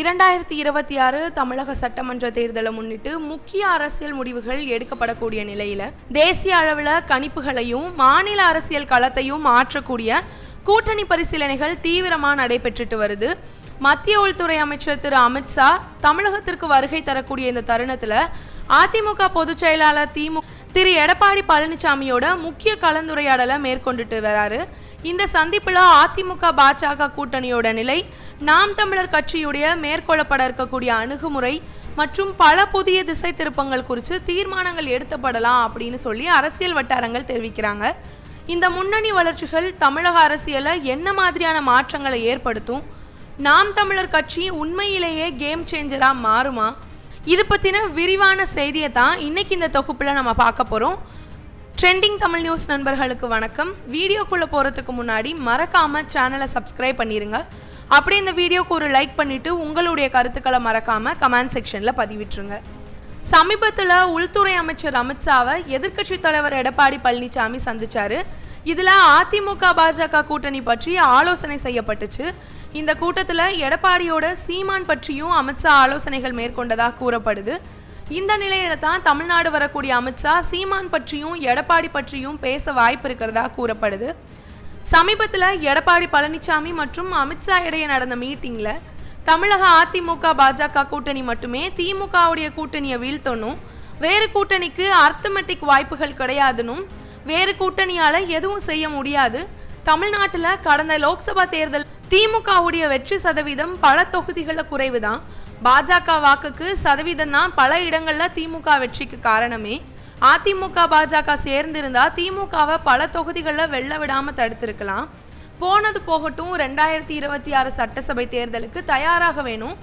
இரண்டாயிரத்தி இருபத்தி ஆறு தமிழக சட்டமன்ற தேர்தலை முன்னிட்டு முக்கிய அரசியல் முடிவுகள் எடுக்கப்படக்கூடிய நிலையில தேசிய அளவில் கணிப்புகளையும் மாநில அரசியல் களத்தையும் மாற்றக்கூடிய கூட்டணி பரிசீலனைகள் தீவிரமாக நடைபெற்றுட்டு வருது. மத்திய உள்துறை அமைச்சர் திரு அமித்ஷா தமிழகத்திற்கு வருகை தரக்கூடிய இந்த தருணத்துல அதிமுக பொதுச் செயலாளர் திமுக திரு எடப்பாடி பழனிசாமியோட முக்கிய கலந்துரையாடலை மேற்கொண்டுட்டு வராரு. இந்த சந்திப்பில் அதிமுக பாஜக கூட்டணியோட நிலை நாம் தமிழர் கட்சியுடைய மேற்கொள்ளப்பட இருக்கக்கூடிய அணுகுமுறை மற்றும் பல புதிய திசை திருப்பங்கள் குறித்து தீர்மானங்கள் எடுத்தப்படலாம் அப்படின்னு சொல்லி அரசியல் வட்டாரங்கள் தெரிவிக்கிறாங்க. இந்த முன்னணி வளர்ச்சிகள் தமிழக அரசியலில் என்ன மாதிரியான மாற்றங்களை ஏற்படுத்தும்? நாம் தமிழர் கட்சி உண்மையிலேயே கேம் சேஞ்சராக மாறுமா? இது பற்றின விரிவான செய்தியை தான் இன்னைக்கு இந்த தொகுப்பில் நம்ம பார்க்க போகிறோம் ட்ரெண்டிங் தமிழ் நியூஸ் நண்பர்களுக்கு வணக்கம். வீடியோக்குள்ளே போகிறதுக்கு முன்னாடி மறக்காமல் சேனலை சப்ஸ்கிரைப் பண்ணிடுங்க அப்படியே இந்த வீடியோக்கு ஒரு லைக் பண்ணிவிட்டு உங்களுடைய கருத்துக்களை மறக்காமல் கமெண்ட் செக்ஷனில் பதிவிட்டுருங்க. சமீபத்தில் உள்துறை அமைச்சர் அமித்ஷாவை எதிர்க்கட்சி தலைவர் எடப்பாடி பழனிசாமி சந்திச்சாரு. இதில் அதிமுக பாஜக கூட்டணி பற்றி ஆலோசனை செய்யப்பட்டுச்சு. இந்த கூட்டத்தில் எடப்பாடியோட சீமான் பற்றியும் அமித்ஷா ஆலோசனைகள் மேற்கொண்டதாக கூறப்படுது. இந்த நிலையில தான் தமிழ்நாடு வரக்கூடிய அமித்ஷா சீமான் பற்றியும் எடப்பாடி பற்றியும் பேச வாய்ப்பு இருக்கிறதா கூறப்படுது. சமீபத்தில் எடப்பாடி பழனிசாமி மற்றும் அமித்ஷா இடையே நடந்த மீட்டிங்கில் தமிழக அதிமுக பாஜக கூட்டணி மட்டுமே திமுகவுடைய கூட்டணியை வீழ்த்தணும். வேறு கூட்டணிக்கு அர்த்தமெட்டிக் வாய்ப்புகள் கிடையாதுன்னும் வேறு கூட்டணியால் எதுவும் செய்ய முடியாது. தமிழ்நாட்டில் கடந்த லோக்சபா தேர்தல் திமுகவுடைய வெற்றி சதவீதம் பல தொகுதிகளில் குறைவுதான். பாஜக வாக்குக்கு சதவீதம் தான் பல இடங்களில் திமுக வெற்றிக்கு காரணமே. அதிமுக பாஜக சேர்ந்திருந்தா திமுகவை பல தொகுதிகளில் வெள்ள விடாமல் தடுத்திருக்கலாம். போனது போகட்டும் ரெண்டாயிரத்தி இருபத்தி ஆறு சட்டசபை தேர்தலுக்கு தயாராக வேணும்.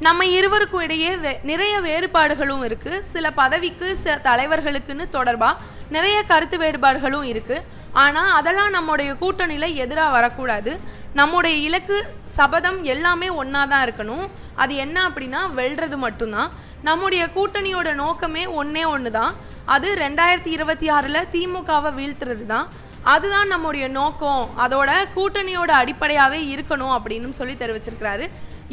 நம்ம இருவருக்கும் இடையே வே- நிறைய வேறுபாடுகளும் இருக்கு. சில பதவிக்கு சில தலைவர்களுக்குன்னு தொடர்பாக நிறைய கருத்து வேறுபாடுகளும் இருக்குது ஆனால் அதெல்லாம் நம்முடைய கூட்டணியில் எதிராக வரக்கூடாது. நம்முடைய இலக்கு சபதம் எல்லாமே ஒன்றா தான் இருக்கணும். அது என்ன அப்படின்னா வெல்றது மட்டும்தான். நம்முடைய கூட்டணியோட நோக்கமே ஒன்றே ஒன்று தான் அது ரெண்டாயிரத்தி இருபத்தி ஆறில் திமுகவை வீழ்த்துறது தான் அதுதான் நம்முடைய நோக்கம். அதோட கூட்டணியோட அடிப்படையாகவே இருக்கணும் அப்படின்னு சொல்லி தெரிவிச்சிருக்கிறாரு.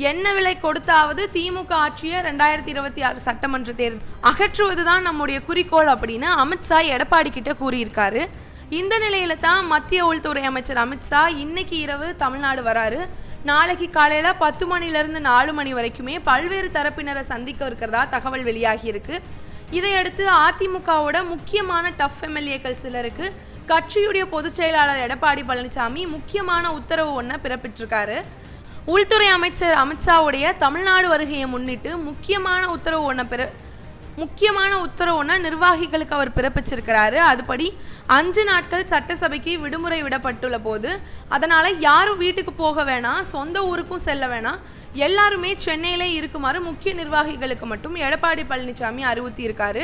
என்ன விலை கொடுத்தாவது திமுக ஆட்சியை ரெண்டாயிரத்தி இருபத்தி ஆறு சட்டமன்ற தேர்தல் அகற்றுவதுதான் நம்முடைய குறிக்கோள் அப்படின்னு அமித்ஷா எடப்பாடி கிட்ட கூறியிருக்காரு. இந்த நிலையில தான் மத்திய உள்துறை அமைச்சர் அமித்ஷா இன்னைக்கு இரவு தமிழ்நாடு வராரு. நாளைக்கு காலையில பத்து மணிலேருந்து நாலு மணி வரைக்குமே பல்வேறு தரப்பினரை சந்திக்க இருக்கிறதா தகவல் வெளியாகி இருக்கு இதையடுத்து அதிமுகவோட முக்கியமான டஃப் எம்எல்ஏக்கள் சிலருக்கு கட்சியுடைய பொதுச் செயலாளர் எடப்பாடி பழனிசாமி முக்கியமான உத்தரவு ஒன்றை பிறப்பிட்டிருக்காரு உள்துறை அமைச்சர் அமித்ஷாவுடைய தமிழ்நாடு வருகையை முன்னிட்டு முக்கியமான உத்தரவு ஒன்றை பிற முக்கியமான உத்தரவு ஒன்றை நிர்வாகிகளுக்கு அவர் பிறப்பிச்சிருக்கிறாரு. அதுபடி அஞ்சு நாட்கள் சட்டசபைக்கு விடுமுறை விடப்பட்டுள்ள போது அதனால் யாரும் வீட்டுக்கு போக வேணாம் சொந்த ஊருக்கும் செல்ல வேணாம் எல்லாருமே சென்னையிலே இருக்குமாறு முக்கிய நிர்வாகிகளுக்கு மட்டும் எடப்பாடி பழனிசாமி அறிவுறுத்தியிருக்காரு.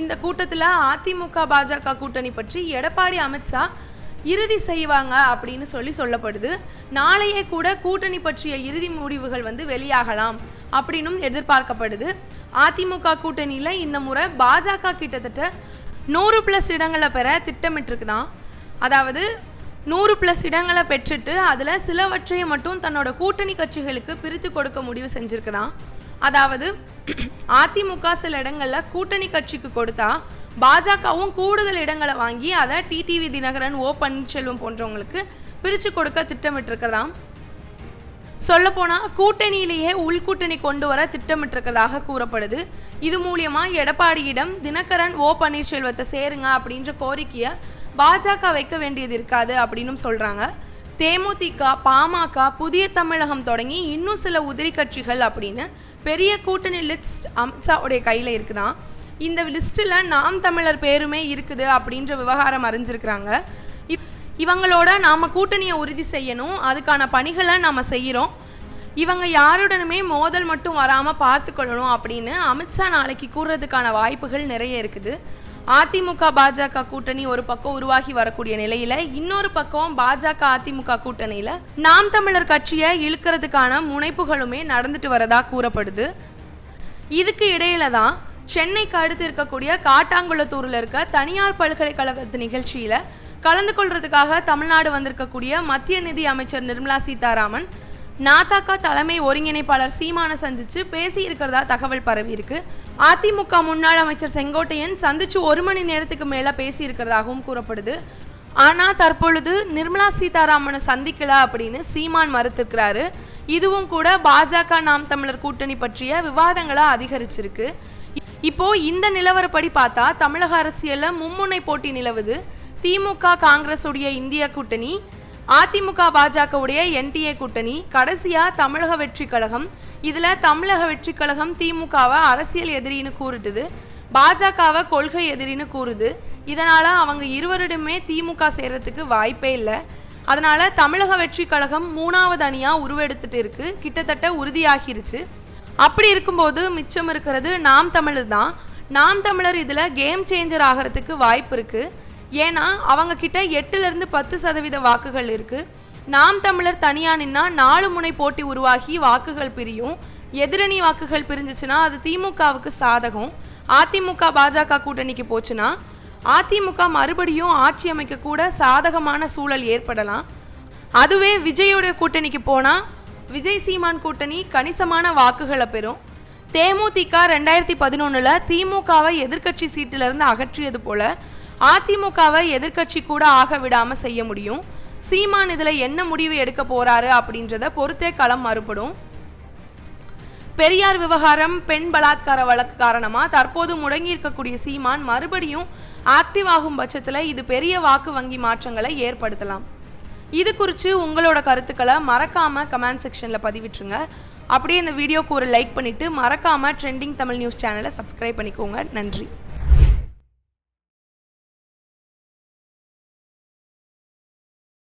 இந்த கூட்டத்தில் அதிமுக பாஜக கூட்டணி பற்றி எடப்பாடி அமித்ஷா இறுதி செய்வாங்க அப்படின்னு சொல்லி சொல்லப்படுது. நாளையே கூட கூட்டணி பற்றிய இறுதி முடிவுகள் வந்து வெளியாகலாம் அப்படின்னும் எதிர்பார்க்கப்படுது. அதிமுக கூட்டணியில் இந்த முறை பாஜக கிட்டத்தட்ட நூறு ப்ளஸ் இடங்களை பெற திட்டமிட்டிருக்குதான். அதாவது நூறு ப்ளஸ் இடங்களை பெற்றுட்டு அதில் சிலவற்றை மட்டும் தன்னோட கூட்டணி கட்சிகளுக்கு பிரித்து கொடுக்க முடிவு செஞ்சுருக்குதான். அதாவது அதிமுக சில இடங்கள்ல கூட்டணி கட்சிக்கு கொடுத்தா பாஜகவும் கூடுதல் இடங்களை வாங்கி அதை டிடிவி தினகரன் ஓ பன்னீர்செல்வம் போன்றவங்களுக்கு பிரித்து கொடுக்க திட்டமிட்டிருக்கிறதாம். சொல்லப்போனால் கூட்டணியிலேயே உள்கூட்டணி கொண்டு வர திட்டமிட்டிருக்கிறதாக கூறப்படுது. இது மூலியமா எடப்பாடியிடம் தினகரன் ஓ பன்னீர்செல்வத்தை சேருங்க அப்படின்ற கோரிக்கையை பாஜக வைக்க வேண்டியது இருக்காது அப்படின்னும் சொல்கிறாங்க தேமுதிக பாமக புதிய தமிழகம் தொடங்கி இன்னும் சில உதிரி கட்சிகள் அப்படின்னு பெரிய கூட்டணி லிஸ்ட் அமித்ஷாவுடைய கையில் இருக்குதான் இந்த லிஸ்ட்டில் நாம் தமிழர் பேருமே இருக்குது அப்படின்ற விவகாரம் அறிஞ்சிருக்கிறாங்க. இப்- இவங்களோட நாம் கூட்டணியை உறுதி செய்யணும் அதுக்கான பணிகளை நாம் செய்கிறோம் இவங்க யாருடனுமே மோதல் மட்டும் வராமல் பார்த்துக்கொள்ளணும் அப்படின்னு அமித்ஷா நாளைக்கு கூறுறதுக்கான வாய்ப்புகள் நிறைய இருக்குது. அதிமுக பாஜக கூட்டணி ஒரு பக்கம் உருவாகி வரக்கூடிய நிலையில இன்னொரு பக்கம் பாஜக அதிமுக கூட்டணியில நாம் தமிழர் கட்சியை இழுக்கிறதுக்கான முனைப்புகளுமே நடந்துட்டு வரதா கூறப்படுது. இதுக்கு இடையில தான் சென்னைக்கு அடுத்து இருக்கக்கூடிய காட்டாங்குளத்தூரில் இருக்க தனியார் பல்கலைக்கழகத்து நிகழ்ச்சியில் கலந்து கொள்றதுக்காக தமிழ்நாடு வந்திருக்கக்கூடிய மத்திய நிதி அமைச்சர் நிர்மலா சீதாராமன் நாதாக்கா தலைமை ஒருங்கிணைப்பாளர் சீமான சந்திச்சு பேசி இருக்கிறதா தகவல் பரவி இருக்கு. அதிமுக முன்னாள் அமைச்சர் செங்கோட்டையன் சந்திச்சு ஒரு மணி நேரத்துக்கு மேல பேசி இருக்கிறதாகவும் கூறப்படுது. ஆனா தற்பொழுது நிர்மலா சீதாராமனை சந்திக்கல அப்படின்னு சீமான் மறுத்திருக்கிறாரு. இதுவும் கூட பாஜக நாம் தமிழர் கூட்டணி பற்றிய விவாதங்களாக அதிகரிச்சிருக்கு. இப்போ இந்த நிலவரப்படி பார்த்தா தமிழக அரசியல்ல மும்முனை போட்டி நிலவுது. திமுக காங்கிரஸ் உடைய இந்திய கூட்டணி அதிமுக பாஜகவுடைய என்டிஏ கூட்டணி. கடைசியா தமிழக வெற்றி கழகம். இதுல தமிழக வெற்றி கழகம் திமுகவை அரசியல் எதிரின்னு கூறுட்டுது. பாஜகவை கொள்கை எதிரின்னு கூறுது. இதனால அவங்க இருவரிடமே திமுக சேர்றதுக்கு வாய்ப்பே இல்லை. அதனால தமிழக வெற்றி கழகம் மூணாவது அணியா உருவெடுத்துட்டு இருக்கு. கிட்டத்தட்ட உறுதியாகிருச்சு. அப்படி இருக்கும்போது மிச்சம் இருக்கிறது நாம் தமிழர் தான் நாம் தமிழர் இதில் கேம் சேஞ்சர் ஆகிறதுக்கு வாய்ப்பு இருக்குது ஏன்னா அவங்க கிட்ட பத்து சதவீத வாக்குகள் இருக்குது நாம் தமிழர் தனியாக நின்னா நாலு முனை போட்டி உருவாகி வாக்குகள் பிரியும். எதிரணி வாக்குகள் பிரிஞ்சுச்சுன்னா அது திமுகவுக்கு சாதகம். அதிமுக பாஜக கூட்டணிக்கு போச்சுன்னா அதிமுக மறுபடியும் ஆட்சி அமைக்க கூட சாதகமான சூழல் ஏற்படலாம். அதுவே விஜயோட கூட்டணிக்கு போனால் விஜய் சீமான் கூட்டணி கணிசமான வாக்குகளை பெறும். தேமுதிக ரெண்டாயிரத்தி பதினொன்னுல திமுகவை எதிர்க்கட்சி சீட்டிலிருந்து அகற்றியது போல அதிமுகவை எதிர்க்கட்சி கூட ஆக விடாமல் செய்ய முடியும். சீமான் இதில் என்ன முடிவு எடுக்க போறாரு அப்படின்றத பொறுத்தே களம் மறுபடும். பெரியார் விவகாரம் பெண் பலாத்கார வழக்கு காரணமாக தற்போது முடங்கி இருக்கக்கூடிய சீமான் மறுபடியும் ஆக்டிவ் ஆகும் பட்சத்தில் இது பெரிய வாக்கு வங்கி மாற்றங்களை ஏற்படுத்தலாம். இது குறித்து உங்களோட கருத்துக்களை மறக்காமல் கமெண்ட் செக்ஷனில் பதிவிட்டுருங்க. அப்படியே இந்த வீடியோக்கு ஒரு லைக் பண்ணிவிட்டு மறக்காம ட்ரெண்டிங் தமிழ் நியூஸ் சேனலை சப்ஸ்கிரைப் பண்ணிக்கோங்க. நன்றி.